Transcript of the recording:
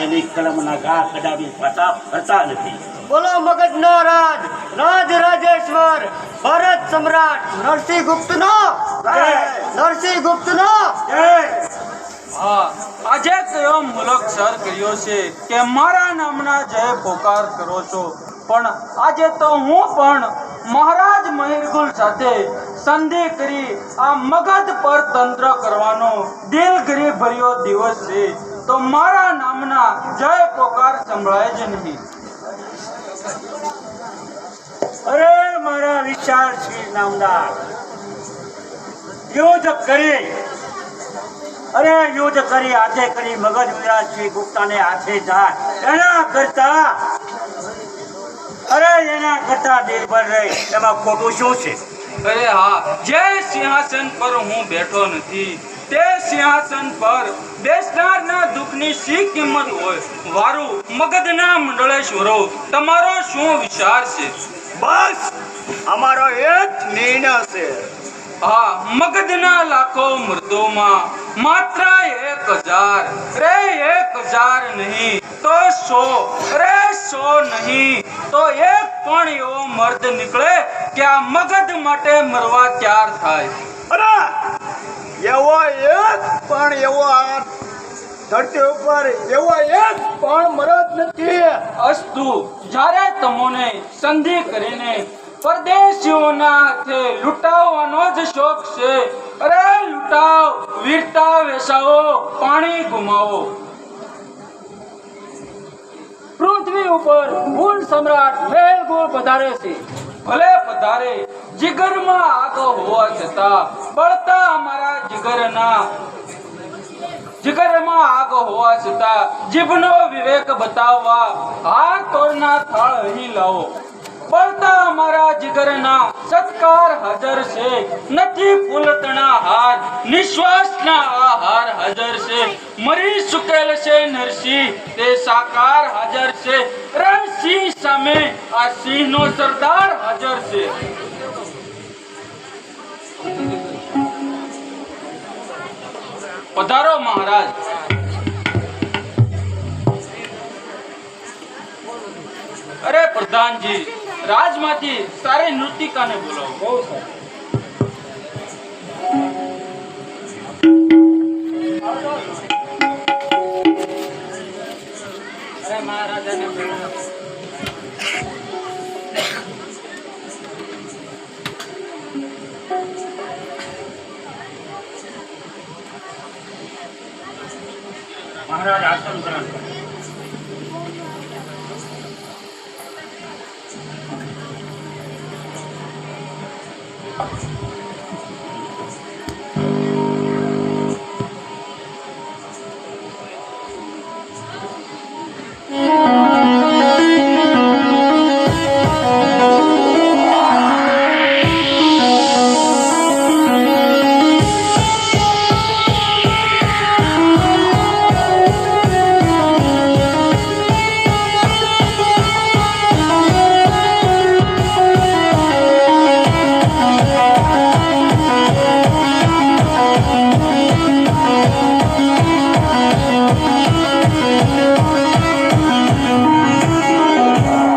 તેની કલમના ઘા કડાવી પાછા ફરતા નથી. બોલો મગધનો રાજ રાજ રાજેશ્વર ભરત સમ્રાટ નરસિંહ ગુપ્તનો નરસિંહ ગુપ્તનો હા આજે કયો મુલક સર કર્યો છે કે મારા નામના જય પોકાર કરો છો? પણ આજે તો હું પણ મહારાજ મહિરગુલ સાથે સંધિ કરી આ મગધ પર તંત્ર કરવાનો દિલગીરી ભર્યો દિવસ છે. તો મારા નામના જય પોકાર સંભળાય જ નહીં. અરે, મારા વિચાર શ્રી નામદાર. યુદ્ધ કરી. અરે યુદ્ધ કરી, હાથે કરી, મગજ વિરાજ શ્રી ગુપ્તાને હાથે જાય એના કરતા, અરે, એના કરતા નિર્ભર રહી. એમાં ખોટું શું છે? અરે હા જે સિંહાસન પર હું બેઠો નથી. તે સિંહાસન પર બેસનારના દુઃખની શી કિંમત હોય? વારું મગધના મંડળેશ્વરો તમારો શું વિચાર છે? બસ અમારો એક નિર્ણય છે. હા મગધના લાખો મૃતોમાં માત્ર એક હજાર રે એક હજાર નહીં તો સો રે સો નહીં તો એક પણ એવો મર્દ નીકળે કે આ મગધ માટે મરવા તૈયાર થાય? અરે પણ ગુમાવો. પૃથ્વી ઉપર મૂળ સમ્રાટ મેલગુલ પધારે છે. ભલે પધારે, જીગરમાં આગ હોવા છતાં અમારા જીગરના. જીગરમાં આગ હોવા છતાં જીભનો વિવેક બતાવવા આ તોડના થાળ અહીં લાવો. પડતા અમારા જીગરના સત્કાર હાજર છે. નથી ફૂલતણા હાર, નિશ્વાસના આહાર હાજર છે. મરી સુકેલ છે નરસિંહ, તે સાકાર હાજર છે. રણસિંહ સામે આ સિંહનો સરદાર હાજર છે. પધારો મહારાજ. અરે પ્રધાનજી રાજમાંથી સારી નૃતિકાને બોલાવો? મહારાજ આસન ગ્રહણ કરો.